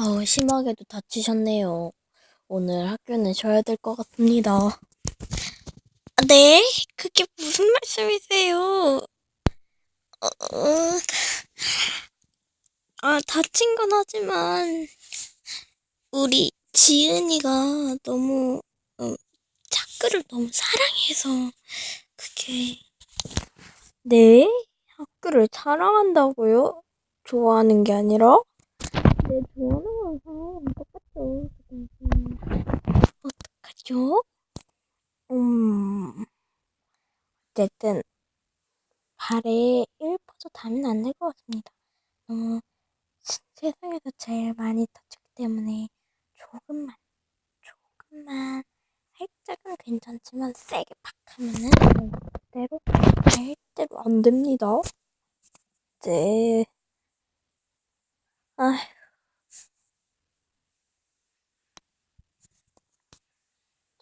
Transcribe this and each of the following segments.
아우, 심하게도 다치셨네요. 오늘 학교는 쉬어야 될 것 같습니다. 아, 네? 그게 무슨 말씀이세요? 어, 어, 아, 다친 건 하지만, 우리 지은이가 너무, 어, 학교를 너무 사랑해서, 그게. 네? 학교를 사랑한다고요? 좋아하는 게 아니라? 네, 좋아하는 거랑 똑같죠. 음, 어떡하죠? 음, 어쨌든, 발에 1% 닿으면 안 될 것 같습니다. 너무 세상에서 제일 많이 다쳤기 때문에 조금만, 조금만, 살짝은 괜찮지만 세게 팍 하면은 절대로, 절대로 안 됩니다. 네. 아휴.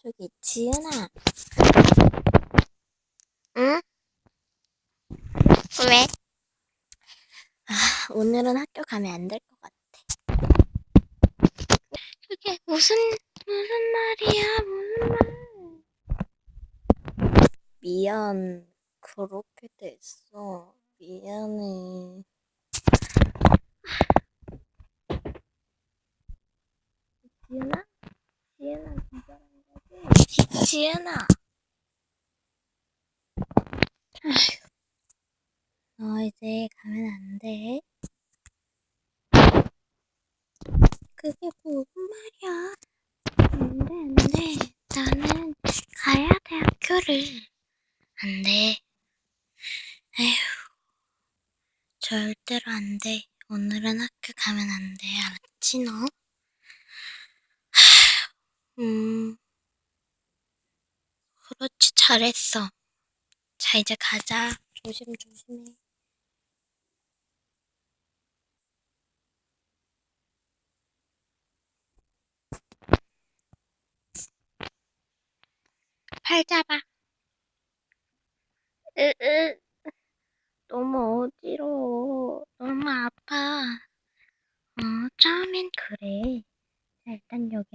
저기, 지은아. 응? 왜? 아, 오늘은 학교 가면 안 될 것 같아. 그게 무슨, 무슨 말이야, 무슨 말. 미안, 그렇게 됐어. 미안해. 지은아? 지은아, 기절한 거 지? 지은아. 너 이제 가면 안 돼. 그게 무슨 말이야? 안 돼, 안 돼. 나는 가야 돼, 학교를. 안 돼. 에휴. 절대로 안 돼. 오늘은 학교 가면 안 돼. 알았지, 너? 하, 음. 그렇지, 잘했어. 자, 이제 가자. 조심, 조심해. 팔 잡아. 으으. 너무 어지러워. 너무 아파. 어, 처음엔 그래. 자, 일단 여기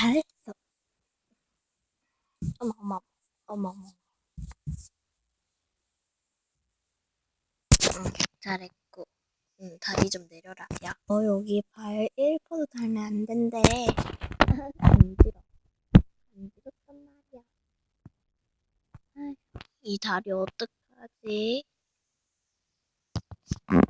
잘했어. 어머, 어머, 어머, 어머. 응, 잘했고. 응, 다리 좀 내려라. 야, 너 여기 발1% 닿으면 안 된대. 간지러. 간지럽단 말이야. 이 다리 어떡하지?